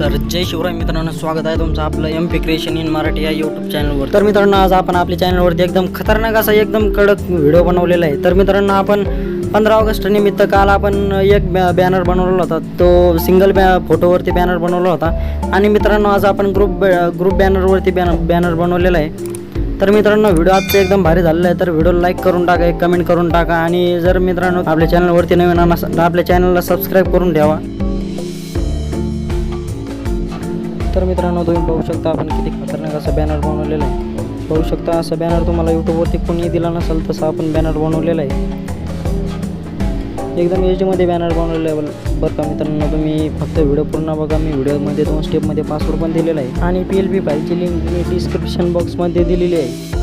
तर जय शिवराय मित्रांनो स्वागत आहे तुमचं आपलं M P creation in Marathi या यूट्यूब चॅनलवर तर मित्रांनो आज आपण आपल्या चॅनलवरती एकदम खतरनाक असा एकदम कडक व्हिडिओ बनवलेला आहे. तर मित्रांनो आपण पंधरा ऑगस्ट निमित्त काल आपण एक बॅ बॅनर बनवलेला होता. तो सिंगल बॅ फोटोवरती बॅनर बनवला होता. आणि मित्रांनो आज आपण ग्रुप ग्रुप बॅनरवरती बॅनर बॅनर बनवलेला आहे. तर मित्रांनो व्हिडिओ आजचा एकदम भारी झालेला आहे. तर व्हिडिओ लाईक करून टाका एक कमेंट करून टाका. आणि जर मित्रांनो आपल्या चॅनलवरती नवीन असाल तर आपल्या चॅनलला सबस्क्राईब करून ठेवा. तर मित्रांनो तुम्ही पाहू शकता आपण किती खतरनाक असा बॅनर बनवलेला आहे. पाहू शकता असा बॅनर तुम्हाला यूट्यूबवरती कोणी दिला नसेल तसा आपण बॅनर बनवलेला आहे. एकदम एच डीमध्ये बॅनर बनवलेला आहे. बरं का मित्रांनो तुम्ही फक्त व्हिडिओ पूर्ण बघा. मी व्हिडिओमध्ये दोन स्टेपमध्ये पासवर्ड पण दिलेला आहे. आणि पी एल पी फाईलची लिंक मी डिस्क्रिप्शन बॉक्समध्ये दिलेली आहे.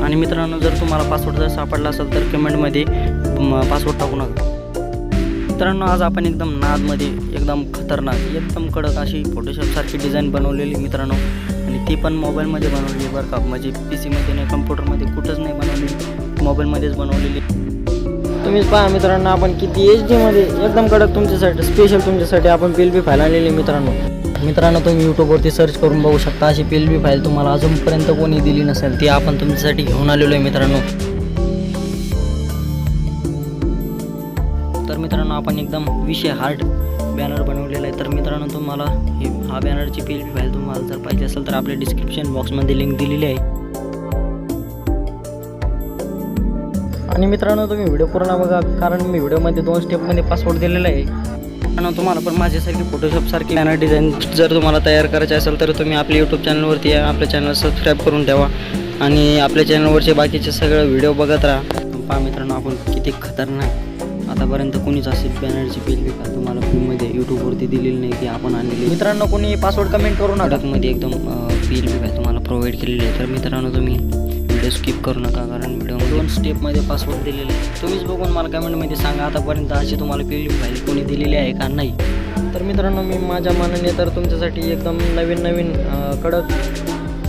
आणि मित्रांनो जर तुम्हाला पासवर्ड जर सापडला असेल तर कमेंटमध्ये पासवर्ड टाकू नका. मित्रांनो आज आपण एकदम नादमध्ये एकदम खतरनाक एकदम कडक अशी फोटोशॉपसारखी डिझाईन बनवलेली मित्रांनो. आणि ती पण मोबाईलमध्ये बनवली बरं का. म्हणजे पी सीमध्ये नाही कम्प्युटरमध्ये कुठंच नाही बनवली मोबाईलमध्येच बनवलेली. तुम्हीच पहा मित्रांनो आपण किती एच डीमध्ये एकदम कडक तुमच्यासाठी स्पेशल तुमच्यासाठी आपण पी एल बी फाईल आणलेली आहे मित्रांनो. मित्रांनो तुम्ही यूट्यूबवरती सर्च करून बघू शकता अशी पी एल बी फाईल तुम्हाला अजूनपर्यंत कोणी दिली नसेल ती आपण तुमच्यासाठी घेऊन आलेलो आहे मित्रांनो. तर मित्रांनो आपण एकदम विषय हार्ड बॅनर बनवलेला आहे. तर मित्रांनो तुम्हाला हे हा बॅनरची पी एल फाईल तुम्हाला जर पाहिजे असेल तर आपल्या डिस्क्रिप्शन बॉक्समध्ये लिंक दिलेली आहे. आणि मित्रांनो तुम्ही व्हिडिओ पूर्ण बघा कारण मी व्हिडिओमध्ये दोन स्टेपमध्ये पासवर्ड दिलेला आहे. आणि तुम्हाला पण माझ्यासारखी फोटोशॉपसारखी बॅनर डिझाईन जर तुम्हाला तयार करायचे असेल तर तुम्ही आपल्या यूट्यूब चॅनलवरती या आपल्या चॅनल सबस्क्राईब करून ठेवा. आणि आपल्या चॅनलवरचे बाकीचे सगळं व्हिडिओ बघत राहा. पहा मित्रांनो आपण किती खतरनाक आतापर्यंत कोणीच अशी बॅनरची पेल का तुम्हाला फ्रीमध्ये यूट्यूबवरती दिलेली नाही ती आपण आणलेली. मित्रांनो कोणी पासवर्ड कमेंट करू नका. मध्ये एकदम पील बी काय तुम्हाला प्रोव्हाइड केलेली आहे. तर मित्रांनो तुम्ही व्हिडिओ स्किप करू नका कारण व्हिडिओ दोन स्टेपमध्ये पासवर्ड दिलेले आहे. तुम्हीच बघून मला कमेंटमध्ये सांगा आतापर्यंत अशी तुम्हाला पी फाईल कोणी दिलेली आहे का नाही. तर मित्रांनो मी माझ्या मनाने तर तुमच्यासाठी एकदम नवीन नवीन कडक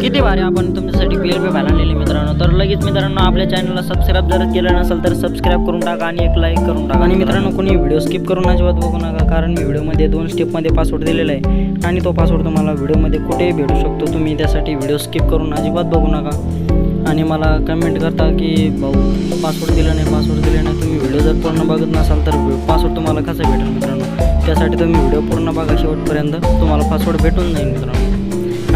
किती भारी आपण तुमच्यासाठी क्लिअर एल पी फाईल आणलेली मित्रांनो. तर लगेच मित्रांनो आपल्या चॅनलला सबस्क्राईब जर केलं नसेल तर सबस्क्राईब करून टाका आणि एक लाईक करून टाका. आणि मित्रांनो कोणी व्हिडिओ स्किप करून अजिबात बघू नका कारण मी व्हिडिओमध्ये दोन स्टेपमध्ये पासवर्ड दिलेला आहे. आणि तो पासवर्ड तुम्हाला व्हिडिओमध्ये कुठेही भेटू शकतो. तुम्ही त्यासाठी व्हिडिओ स्किप करून अजिबात बघू नका. आणि मला कमेंट करता की भाऊ पासवर्ड दिला नाही पासवर्ड दिला नाही. तुम्ही व्हिडिओ जर पूर्ण बघत नसाल तर पासवर्ड तुम्हाला कसं भेटेल मित्रांनो? त्यासाठी तुम्ही व्हिडिओ पूर्ण बघा शेवटपर्यंत. तुम्हाला पासवर्ड भेटून जाईल मित्रांनो.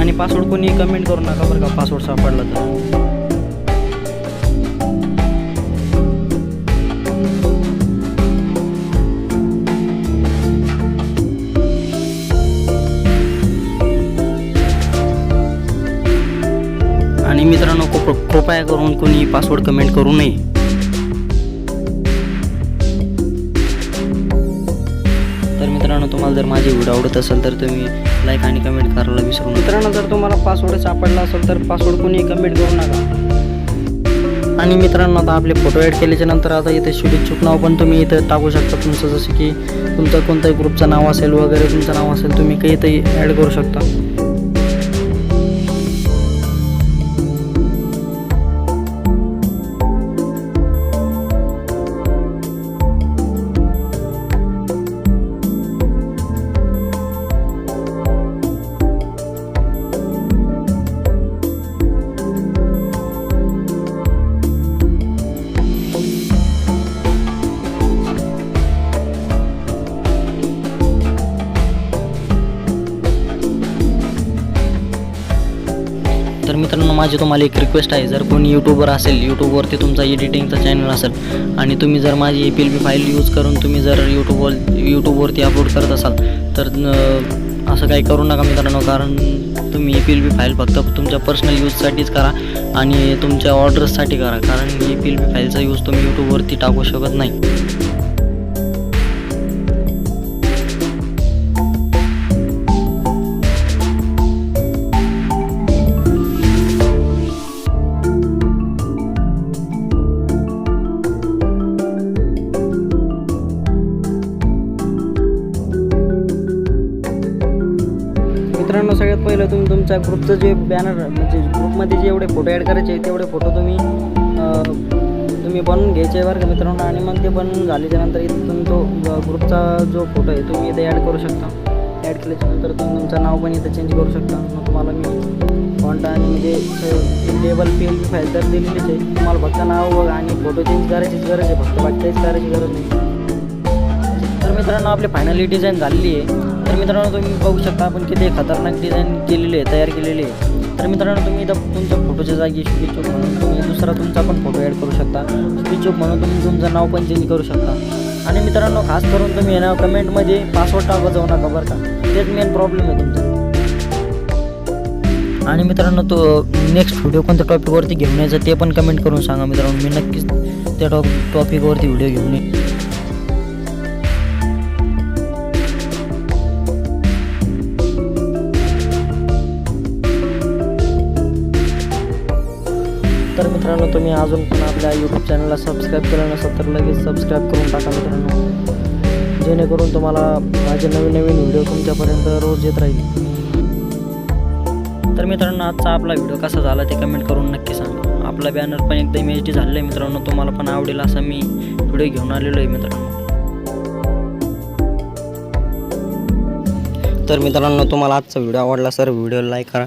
आणि पासवर्ड कोणी कमेंट करू नका बरं का पासवर्ड सापडला तर. आणि मित्रांनो कृपया करून कोणी पासवर्ड कमेंट करू नये. तर मित्रांनो तुम्हाला जर माझी व्हिडिओ आवडत असेल तर तुम्ही लाईक आणि कमेंट करायला विसरू नका. मित्रांनो जर तुम्हाला पासवर्ड सापडला असेल तर पासवर्ड कोणी कमेंट करू नका. आणि मित्रांनो आता आपले फोटो ॲड केल्याच्यानंतर आता इथे शुभेच्छुक नाव पण तुम्ही इथं टाकू शकता. तुमचं जसं की तुमचं कोणतंही ग्रुपचं नाव असेल वगैरे तुमचं नाव असेल तुम्ही काही इथं ॲड करू शकता. मित्रांनो माझी तुम्हाला एक रिक्वेस्ट आहे. जर कोणी यूट्यूबर असेल यूट्यूबवरती तुमचा एडिटिंगचा चॅनल असेल आणि तुम्ही जर माझी A P L B file use करून तुम्ही जर यूट्यूबवर यूट्यूबवरती अपलोड करत असाल तर असं काही करू नका मित्रांनो कारण तुम्ही A P L B file फक्त तुमच्या पर्सनल यूजसाठीच करा आणि तुमच्या ऑर्डर्ससाठी करा कारण ए पी एल बी फाईलचा यूज तुम्ही यूट्यूबवरती टाकू शकत नाही. तुमचा ग्रुपचं जे बॅनर म्हणजे ग्रुपमध्ये जे एवढे फोटो ॲड करायचे तेवढे फोटो तुम्ही तुम्ही बनवून घ्यायचे बरं का मित्रांनो आणि मग ते बनवून झाल्याच्यानंतर इथं तुम्ही तो ग्रुपचा जो फोटो आहे तुम्ही इथे ॲड करू शकता. ॲड केल्याच्यानंतर तुम्ही तुमचं नाव पण इथं चेंज करू शकता. मग तुम्हाला मी फॉन्ट आणि म्हणजे लेबल पी एल फाईल तर दिलेलीच आहे. तुम्हाला फक्त नाव बघा आणि फोटो चेंज करायचीच गरज आहे. फक्त बाकी काहीच करायची गरज नाही. तर मित्रांनो आपली फायनली डिझाईन झालेली आहे. तर मित्रांनो तुम्ही बघू शकता आपण किती खतरनाक डिझाईन केलेली आहे तयार केलेली आहे. तर मित्रांनो तुम्ही इथं तुमच्या फोटोच्या जागी स्पीचूप म्हणून तुम्ही दुसरा तुमचा पण फोटो ॲड करू शकता. स्पीचूप म्हणून तुम्ही तुमचं नाव पण चेंज करू शकता. आणि मित्रांनो खास करून तुम्ही ना कमेंटमध्ये पासवर्ड टाकत जाऊ नका बरं का. तेच मेन प्रॉब्लेम आहे तुमचा. आणि मित्रांनो तो नेक्स्ट व्हिडिओ कोणत्या टॉपिकवरती घेऊन यायचं ते पण कमेंट करून सांगा मित्रांनो. मी नक्कीच त्या टॉप टॉपिकवरती व्हिडिओ घेऊन येईन. मित्रांनो तुम्ही अजून पण आपल्या यूट्यूब चॅनलला सबस्क्राईब केलं नसेल तर लगेच सबस्क्राईब करून टाका मित्रांनो. जेणेकरून तुम्हाला माझे नवीन नवीन व्हिडिओ तुमच्यापर्यंत रोज येत राहील. तर मित्रांनो आजचा आपला व्हिडिओ कसा झाला ते कमेंट करून नक्की सांगा. आपला बॅनर पण एकदम एच डी झालेला आहे मित्रांनो तुम्हाला पण आवडेल असा मी व्हिडिओ घेऊन आलेलो आहे मित्रांनो. तर मित्रांनो तुम्हाला आजचा व्हिडिओ आवडला सर व्हिडिओ लाईक करा.